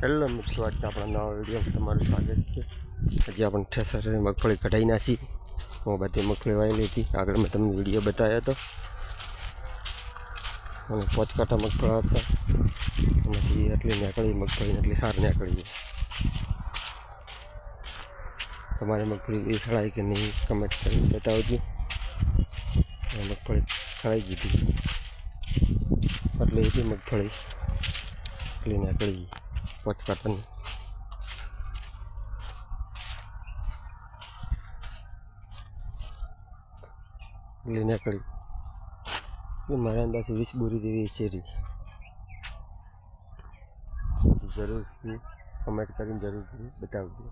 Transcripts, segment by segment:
Hello મિત્રો આજે આપણા નવા વિડીયોમાં તમારું સ્વાગત છે. હજી આપણે ઠેસર મગફળી કઢાઈ નાખી. હું બધી મગફળી વાયેલી હતી આગળ મેં તમને વીડિયો બતાવ્યો હતો. અને પોચ મગફળા હતા. એમાંથી એટલી નીકળી મગફળી એટલી સાર નીકળી. તમારે મગફળી સળાઈ કે નહીં કમેન્ટ કરી બતાવજો. મગફળી સળાઈ દીધી એટલે એથી મગફળી, એટલી નીકળી. પોચ કાંટાની એટલી નીકળી એટલે મારા અંદાજે વીસ બોરી જેવી રહી જરૂરથી કમેન્ટ કરીને જરૂરથી બતાવજો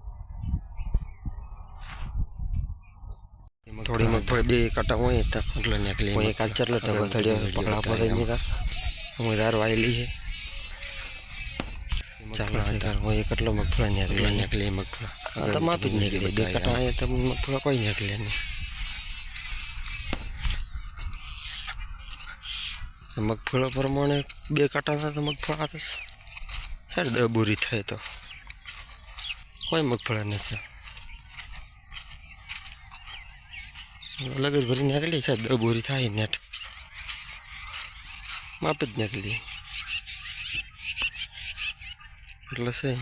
થોડી મગફળી બે કાંટા હોય તો એટલે નીકળી હું એક ચાલો ટકો પકડા પડે નહીં હું ધાર વાયેલી છે ચાલો તાર હું એક એટલો મગફળા નીકળી નીકળી મગફળા હા તો માપી જ નીકળી બે કાંટા આવ્યા તો મગફળા કોઈ નીકળે નહીં તો મગફળો પ્રમાણે બે કાંટાના તો મગફળા તો સારી દસ બોરી થાય તો કોઈ મગફળા નથી અલગ જ ભરી નીકળી છે દસ બોરી થાય નેટ માપ જ નીકળી એટલે છે.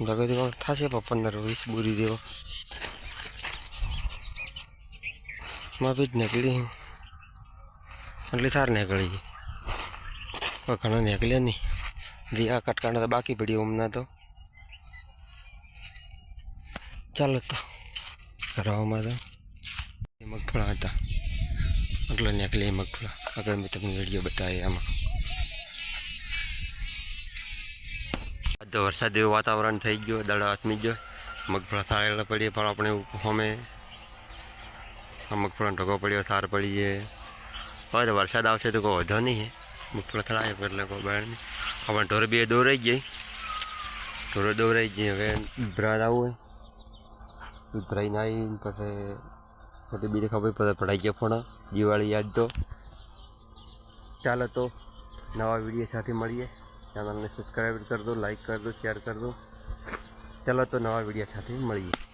લગત થશે, પણ પંદર વીસ બોરી જેવો. માપ જ નીકળી. એટલે સાર નીકળી પણ ઘણા નીકળ્યા નહીં. જે આ કટકાણા તો બાકી પડી હમણાં તો. ચાલો તો. કરાવવામાં તો. મગફળા હતા. એટલે નીકળી મગફળા. આગળ મેં તમને વીડિયો બતાવી આમાં તો વરસાદ જેવું વાતાવરણ થઈ ગયો, દડા આથમી ગયો મગફળા થાળેલા પડીએ, પણ આપણે અમે આ મગફળાનો ઢગો પડ્યો, થાર પડીએ. હવે તો વરસાદ આવશે તો કોઈ વધો નહીં મગફળા થાય એટલે કોઈ બહાર નહીં. આપણે ઢોર બે દોરાઈ ગઈ. ઢોરો દોરાઈ ગઈ, હવે ઉભરાત આવું હોય. ઉભરાઈને આવીને પછી મોટી બીજી ખબર પડે, પડાઈ ગયા ફોણા. દિવાળી યાદ તો. ચાલો તો નવા વીડિયો સાથે મળીએ. ચેનલને સબસ્ક્રાઈબ કરી દો લાઈક કરી દો શેર કરી દો. ચાલો તો નવા વીડિયો સાથે મળીએ.